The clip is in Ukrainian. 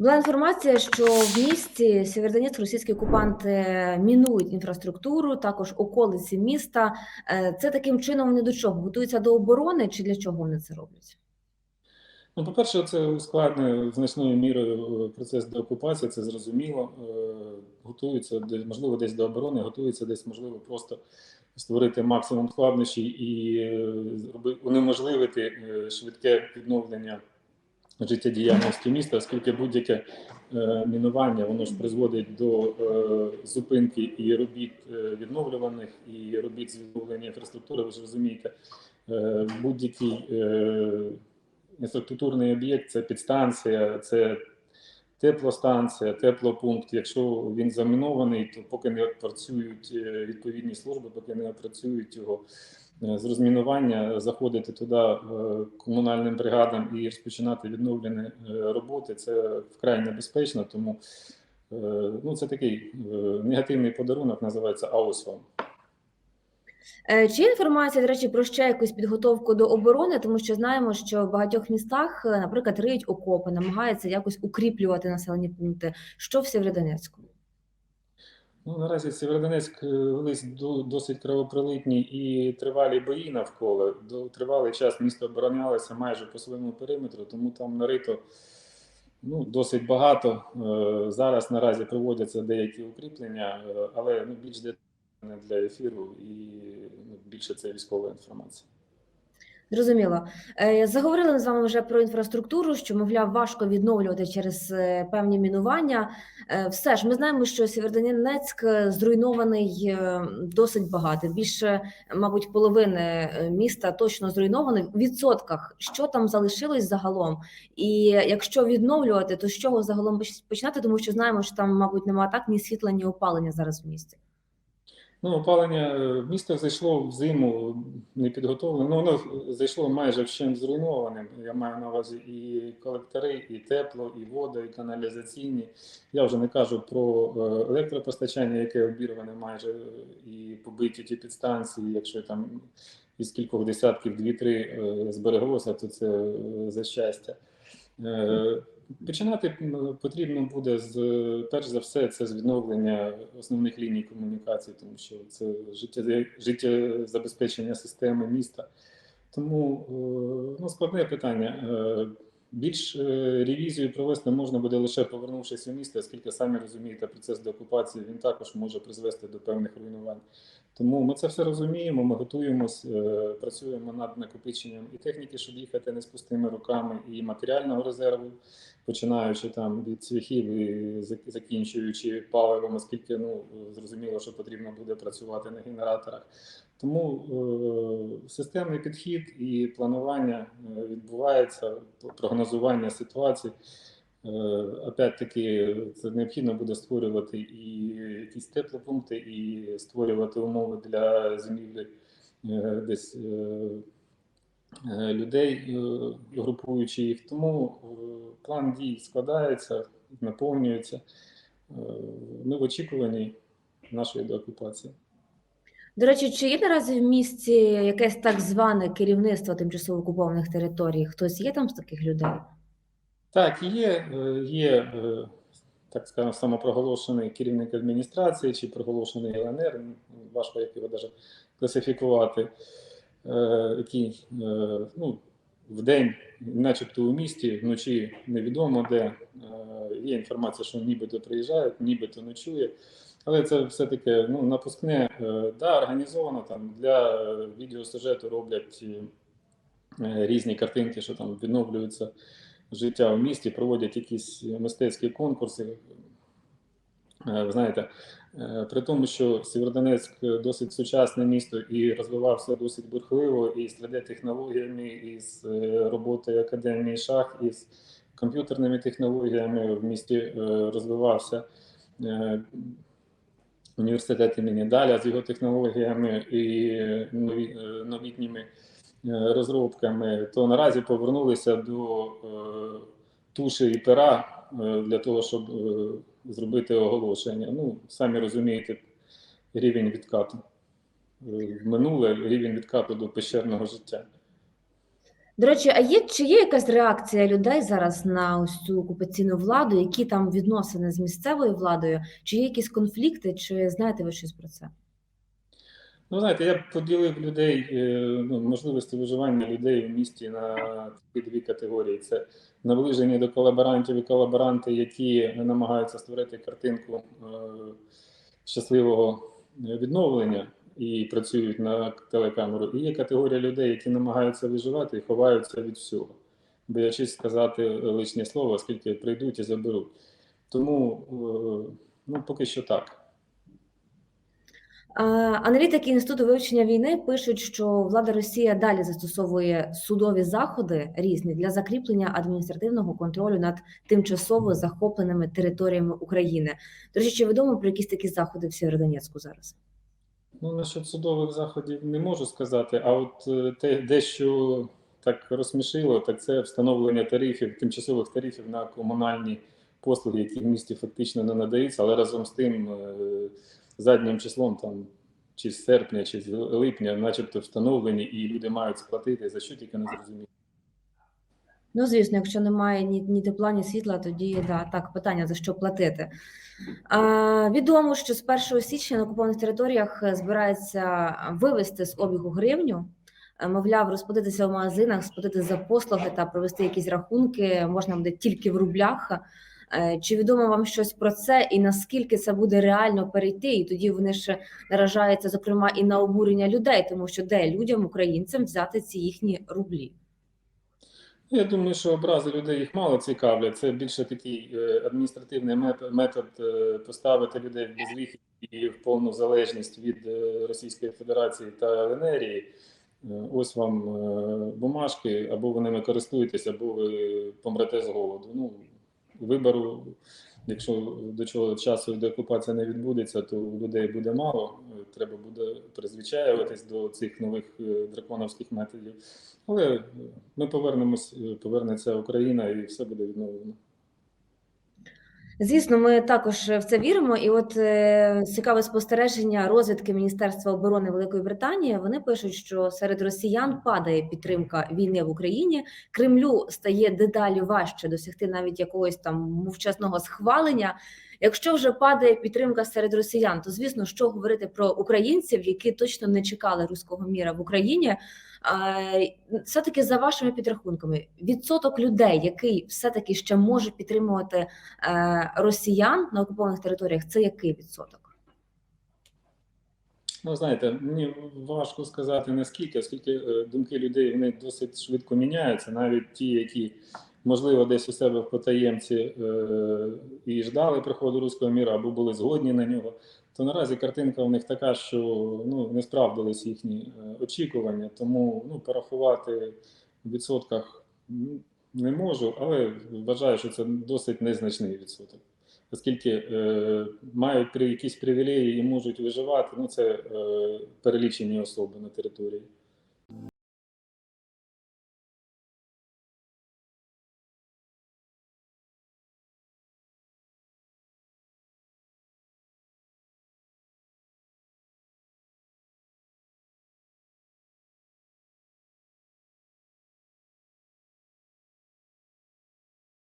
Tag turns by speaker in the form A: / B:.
A: Була інформація, що в місті Сєвєродонецьк російські окупанти мінують інфраструктуру, також околиці міста. Е, Це таким чином вони до чого? Готуються до оборони чи для чого вони це роблять?
B: Ну, по-перше, це ускладнює значною мірою е, процес деокупації, це зрозуміло. Е, Готуються де- можливо десь до оборони, готуються десь, можливо, просто створити максимум складнощів і унеможливити швидке відновлення життєдіяльності міста, оскільки будь-яке е, мінування воно ж призводить до е, зупинки і робіт е, відновлюваних, і робіт з відновлення інфраструктури. Ви ж розумієте, будь-який інфраструктурний об'єкт це підстанція, це теплостанція, теплопункт. Якщо він замінований, то поки не працюють відповідні служби, поки не працюють його з розмінування, заходити туди е, комунальним бригадам і розпочинати відновлені е, роботи, це вкрай небезпечно. Тому е, ну, це такий е, негативний подарунок, називається аусом.
A: Е, Чи інформація, до речі, про ще якусь підготовку до оборони, тому що знаємо, що в багатьох містах, е, наприклад, риють окопи, намагаються якось укріплювати населені пункти. Що в Сєвєродонецьку?
B: Ну, наразі Сєвєродонецьк е, велись до- досить кровопролитні і тривалі бої навколо. До тривалий час місто оборонялося майже по своєму периметру, тому там нарито ну, досить багато. Е, Зараз наразі проводяться деякі укріплення, е, але ну, більш детально для ефіру і ну, більше це військова інформація.
A: Зрозуміло. Е, Заговорили ми з вами вже про інфраструктуру, що, мовляв, важко відновлювати через е, певні мінування. Е, Все ж ми знаємо, що Сєвєродонецьк зруйнований досить багато. Більше, мабуть, половини міста точно зруйновано. В відсотках що там залишилось загалом? І якщо відновлювати, то з чого загалом починати? Тому що знаємо, що там, мабуть, немає так ні світла, ні опалення зараз в місті.
B: Ну, опалення е, місто зайшло в зиму непідготовлене. Ну, воно зайшло майже вщент зруйнованим. Я маю на увазі і колектори, і тепло, і вода, і каналізаційні. Я вже не кажу про е, електропостачання, яке обірване майже, і побиті ті підстанції. Якщо там із кількох десятків дві-три е, збереглося, то це е, за щастя. Починати потрібно буде з перш за все, це з відновлення основних ліній комунікації, тому що це життя, життєзабезпечення системи міста. Тому е, ну, складне питання. Е, Більш е, ревізію провести можна буде лише повернувшись у місто, оскільки самі розумієте, процес деокупації він також може призвести до певних руйнувань. Тому ми це все розуміємо, ми готуємось, працюємо над накопиченням і техніки, щоб їхати не з пустими руками, і матеріального резерву, починаючи там від цвяхів і закінчуючи паливом, оскільки ну зрозуміло, що потрібно буде працювати на генераторах. Тому е, системний підхід і планування е, відбувається, прогнозування ситуацій. Е, Опять-таки, це необхідно буде створювати і якісь теплопункти, і створювати умови для зимівлі е, десь людей, е, групуючи їх. Тому е, план дій складається, наповнюється. Е, Ми в очікуванні нашої деокупації.
A: До речі, чи є наразі в місті якесь так зване керівництво тимчасово окупованих територій? Хтось є там з таких людей?
B: Так, є, е, є е, так скажемо, самопроголошений керівник адміністрації чи проголошений ЛНР, важко як його навіть класифікувати, е, який е, ну, в день, начебто у місті, вночі невідомо де. Е, Є інформація, що нібито приїжджають, нібито ночує. Але це все-таки ну, напускне, е, да, організовано там для е, відеосюжету роблять е, різні картинки, що там відновлюються життя в місті, проводять якісь мистецькі конкурси. Е, знаєте, е, при тому, що Сєвєродонецьк досить сучасне місто і розвивався досить бурхливо і з 3D-технологіями, і з е, роботою академії шах, і з комп'ютерними технологіями в місті е, розвивався е, університет імені Даля з його технологіями і е, новітніми е, розробками, то наразі повернулися до е, туші і пера е, для того, щоб е, зробити оголошення. Ну, самі розумієте, рівень відкату. Е, минуле рівень відкату до пещерного життя.
A: До речі, а є чи є якась реакція людей зараз на ось цю окупаційну владу? Які там відносини з місцевою владою? Чи є якісь конфлікти, чи знаєте ви щось про це?
B: Ну, знаєте, я б поділив людей, е, ну, можливості виживання людей в місті на такі дві категорії: це наближені до колаборантів і колаборанти, які намагаються створити картинку е, щасливого відновлення і працюють на телекамеру. І є категорія людей, які намагаються виживати і ховаються від всього, боячись сказати лишнє слово, оскільки прийдуть і заберуть. Тому е, ну, поки що так.
A: Аналітики Інституту вивчення війни пишуть, що влада Росія далі застосовує судові заходи різні для закріплення адміністративного контролю над тимчасово захопленими територіями України. До речі, чи відомо про якісь такі заходи в Сєвєродонецьку зараз?
B: Ну, насчет судових заходів не можу сказати, а от е, те, дещо так розсмішило, так це встановлення тарифів, тимчасових тарифів на комунальні послуги, які в місті фактично не надаються, але разом з тим е, заднім числом, там, чи з серпня, чи з липня, начебто встановлені, і люди мають сплатити, за що тільки не зрозуміло.
A: Ну, звісно, якщо немає ні, ні тепла, ні світла, тоді да, так, питання за що платити. А, відомо, що з 1 січня на окупованих територіях е, збирається вивести з обігу гривню. Е, Мовляв, розплатитися в магазинах, сплатити за послуги та провести якісь рахунки можна буде тільки в рублях. Е, Чи відомо вам щось про це, і наскільки це буде реально перейти? І тоді вони ще наражаються, зокрема, і на обурення людей, тому що де людям, українцям взяти ці їхні рублі?
B: Я думаю, що образи людей їх мало цікавлять. Це більше такий е, адміністративний мет- метод е, поставити людей в безвихідь і в повну залежність від Російської Федерації та Венерії. Ось вам бумажки, або ви ними користуєтесь, або ви помрете з голоду. Ну, вибору, якщо до чого часу деокупація не відбудеться, то людей буде мало. Треба буде призвичаюватись до цих нових е, драконовських методів. Але ми повернемось, е, повернеться Україна і все буде відновлено.
A: Звісно, ми також в це віримо. І от е, цікаве спостереження розвідки Міністерства оборони Великої Британії. Вони пишуть, що серед росіян падає підтримка війни в Україні. Кремлю стає дедалі важче досягти навіть якогось там мовчасного схвалення. Якщо вже падає підтримка серед росіян, то звісно, що говорити про українців, які точно не чекали руського міра в Україні. Е, Все-таки за вашими підрахунками, відсоток людей, який все-таки ще може підтримувати е, росіян на окупованих територіях, це який відсоток?
B: Ну, знаєте, мені важко сказати наскільки, оскільки е, думки людей вони досить швидко міняються, навіть ті, які можливо десь у себе в потаємці е, і ждали приходу руського міра або були згодні на нього. То наразі картинка у них така, що ну не справдились їхні е, очікування, тому ну порахувати в відсотках не можу, але вважаю, що це досить незначний відсоток. Оскільки е, мають якісь привілеї і можуть виживати, ну це е, перелічені особи на території.